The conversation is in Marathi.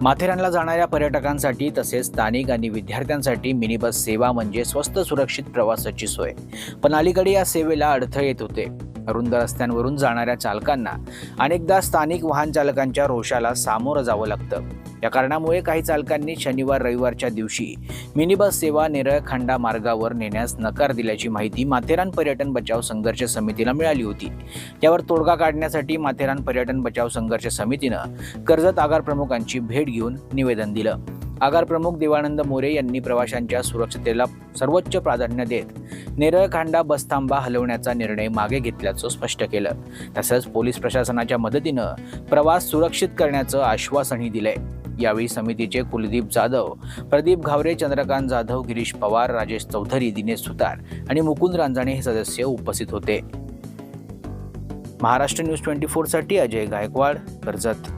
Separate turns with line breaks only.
माथेरानला जाणाऱ्या पर्यटकांसाठी तसेच स्थानिक आणि विद्यार्थ्यांसाठी मिनी बस सेवा म्हणजे स्वस्त सुरक्षित प्रवासाची सोय. पण अलीकडे या सेवेला अडथळे येत होते. रुंद रस्त्यांवरून जाणाऱ्या चालकांना अनेकदा स्थानिक वाहन चालकांच्या रोषाला सामोरं जावं लागतं. या कारणामुळे काही चालकांनी शनिवार रविवारच्या दिवशी मिनी बस सेवा नेरळखांडा मार्गावर नेण्यास नकार दिल्याची माहिती माथेरान पर्यटन बचाव संघर्ष समितीला मिळाली होती. यावर तोडगा काढण्यासाठी माथेरान पर्यटन बचाव संघर्ष समितीनं कर्जत आगार प्रमुखांची भेट घेऊन निवेदन दिलं. आगार प्रमुख देवानंद मोरे यांनी प्रवाशांच्या सुरक्षतेला सर्वोच्च प्राधान्य देत नेरळखांडा बसथांबा हलवण्याचा निर्णय मागे घेतल्याचं स्पष्ट केलं. तसंच पोलीस प्रशासनाच्या मदतीनं प्रवास सुरक्षित करण्याचं आश्वासनही दिलंय. यावेळी समितीचे कुलदीप जाधव प्रदीप घावरे चंद्रकांत जाधव गिरीश पवार राजेश चौधरी दिनेश सुतार आणि मुकुंद रांजाणे हे सदस्य उपस्थित होते. महाराष्ट्र न्यूज ट्वेंटी फोरसाठी अजय गायकवाड कर्जत.